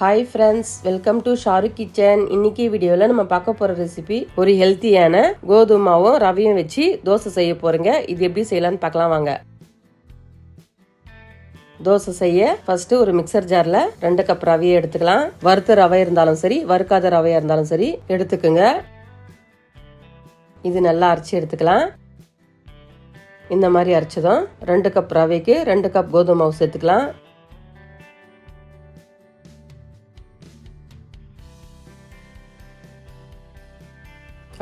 Hi friends welcome to Shahrukh kitchen இன்னைக்கு வீடியோவில் நம்ம பார்க்க போகிற ரெசிபி ஒரு ஹெல்த்தியான கோதுமாவும் ரவையும் வச்சு தோசை செய்ய போகிறேங்க இது எப்படி செய்யலாம்னு பார்க்கலாம் வாங்க. தோசை செய்ய ஃபர்ஸ்ட் ஒரு மிக்சர் ஜாரில் ரெண்டு கப் ரவையை எடுத்துக்கலாம். வறுத்த ரவை இருந்தாலும் சரி வறுக்காத ரவையாக இருந்தாலும் சரி எடுத்துக்கோங்க. இது நல்லா அரைச்சி எடுத்துக்கலாம். இந்த மாதிரி அரைச்சதும் ரெண்டு கப் ரவைக்கு ரெண்டு கப் கோதுமை மாவு சேர்த்துக்கலாம்.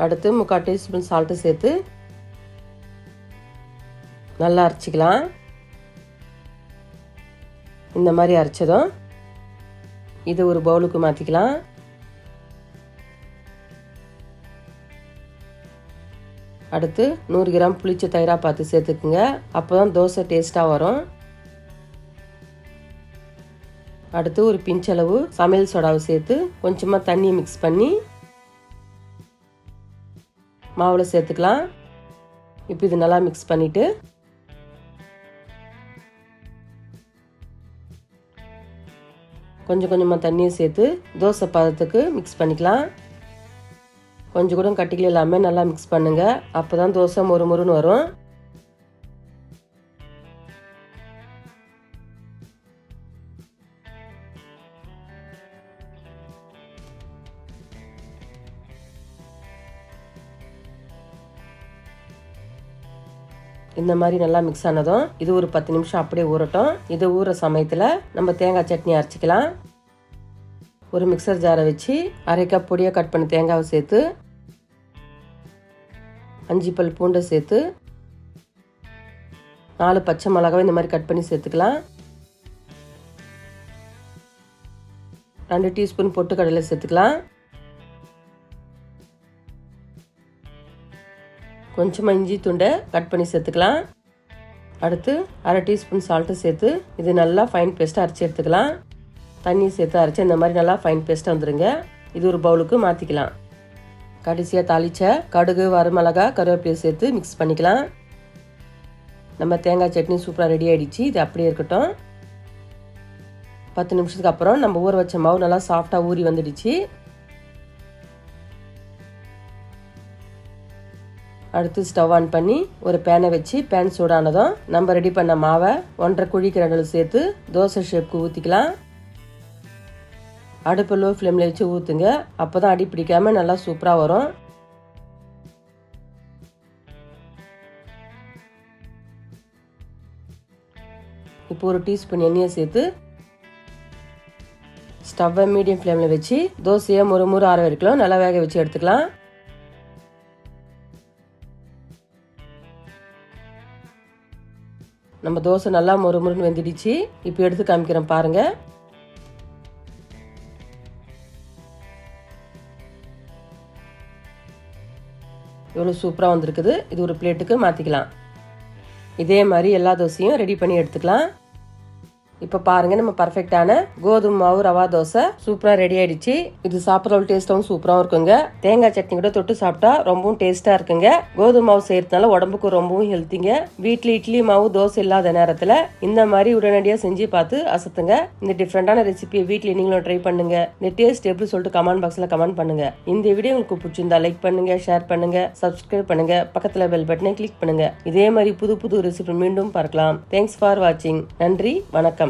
அடுத்து முக்கால் டீஸ்பூன் சால்ட்டு சேர்த்து நல்லா அரைச்சிக்கலாம். இந்த மாதிரி அரைச்சதும் இது ஒரு பவுலுக்கு மாற்றிக்கலாம் அடுத்து நூறு கிராம் புளிச்ச தயிராக பார்த்து சேர்த்துக்குங்க. அப்போ தான் தோசை டேஸ்ட்டாக வரும். அடுத்து ஒரு பிஞ்சளவு சமையல் சோடாவை சேர்த்து கொஞ்சமாக தண்ணியை மிக்ஸ் பண்ணி மாவில் சேர்த்துக்கலாம். இப்போ இது நல்லா மிக்ஸ் பண்ணிவிட்டு கொஞ்சம் கொஞ்சமாக தண்ணியை சேர்த்து தோசை பதத்துக்கு மிக்ஸ் பண்ணிக்கலாம். கொஞ்சம் கூட கட்டிகள் எல்லாமே நல்லா மிக்ஸ் பண்ணுங்கள் அப்போ தான் தோசை மொறு மொறுன்னு வரும். இந்த மாதிரி நல்லா மிக்ஸ் ஆனதும் இது ஒரு பத்து நிமிஷம் அப்படியே ஊறட்டும். இது ஊற சமயத்தில் நம்ம தேங்காய் சட்னி அரைச்சிக்கலாம். ஒரு மிக்சர் ஜாரை வச்சு அரை கப் பொடியாக கட் பண்ணி தேங்காவை சேர்த்து அஞ்சு பல் பூண்டை சேர்த்து நாலு பச்சை மிளகாவை இந்த மாதிரி கட் பண்ணி சேர்த்துக்கலாம். ரெண்டு டீஸ்பூன் பொட்டுக்கடலை சேர்த்துக்கலாம். கொஞ்சமாக இஞ்சி துண்டை கட் பண்ணி சேர்த்துக்கலாம். அடுத்து அரை டீஸ்பூன் சால்ட்டு சேர்த்து இது நல்லா ஃபைன் பேஸ்ட்டாக அரைச்சி எடுத்துக்கலாம். தண்ணி சேர்த்து அரைச்சி இந்த மாதிரி நல்லா ஃபைன் பேஸ்ட்டாக வந்துடுங்க இது ஒரு பவுலுக்கு மாற்றிக்கலாம் கடைசியாக தாளிச்ச கடுகு வரமிளகா கருவேப்பிலையை சேர்த்து மிக்ஸ் பண்ணிக்கலாம். நம்ம தேங்காய் சட்னி சூப்பராக ரெடி ஆகிடுச்சு இது அப்படியே இருக்கட்டும். பத்து நிமிஷத்துக்கு அப்புறம் நம்ம ஊற வச்ச மாவு நல்லா சாஃப்டாக ஊறி வந்துடுச்சு. அடுத்து ஸ்டவ் ஆன் பண்ணி ஒரு பேனை வச்சு பேன் சூடானதும் நம்ம ரெடி பண்ண மாவை ஒன்றரை குழிக்கு ரெண்டு சேர்த்து தோசை ஷேப்க்கு ஊற்றிக்கலாம் அடுப்பு லோ ஃப்ளேமில் வச்சு ஊற்றுங்க அப்போ தான் அடி பிடிக்காமல் நல்லா சூப்பராக வரும். இப்போ ஒரு டீஸ்பூன் எண்ணெயை சேர்த்து ஸ்டவ்வை மீடியம் ஃப்ளேமில் வச்சு தோசையை முறு முறு ஆற வரைக்கும் நல்லா வேக வச்சு எடுத்துக்கலாம். நம்ம தோசை நல்லா மொறு மொறுன்னு வெந்துடுச்சு. இப்போ எடுத்து காமிக்கிறேன் பாருங்க. எவ்வளோ சூப்பராக வந்திருக்குது. இது ஒரு பிளேட்டுக்கு மாற்றிக்கலாம் இதே மாதிரி எல்லா தோசையும் ரெடி பண்ணி எடுத்துக்கலாம். இப்போ பாருங்க நம்ம பர்ஃபெக்டான கோதுமை மாவு ரவா தோசை சூப்பரா ரெடி ஆயிடுச்சு. இது சாப்பிட்ற டேஸ்ட்டாகவும் சூப்பராகவும் இருக்குங்க. தேங்காய் சட்னி கூட தொட்டு சாப்பிட்டா ரொம்பவும் டேஸ்டா இருக்குங்க. கோதுமை மாவு செய்யறதுனால உடம்புக்கு ரொம்பவும் ஹெல்த்திங்க வீட்டில் இட்லி மாவு தோசை இல்லாத நேரத்தில் இந்த மாதிரி உடனடியாக செஞ்சு பார்த்து அசத்துங்க. இந்த டிஃப்ரெண்டான ரெசிபியை வீட்டில் நீங்களும் ட்ரை பண்ணுங்க. இந்த டேஸ்ட் எப்படி சொல்லிட்டு கமெண்ட் பாக்ஸில் கமெண்ட் பண்ணுங்க. இந்த வீடியோ உங்களுக்கு பிடிச்சிருந்தா லைக் பண்ணுங்க ஷேர் பண்ணுங்க சப்ஸ்கிரைப் பண்ணுங்க பக்கத்தில் பெல் பட்டனை கிளிக் பண்ணுங்க. இதே மாதிரி புது புது ரெசிபி மீண்டும் பார்க்கலாம். தேங்க்ஸ் ஃபார் வாட்சிங் நன்றி வணக்கம்.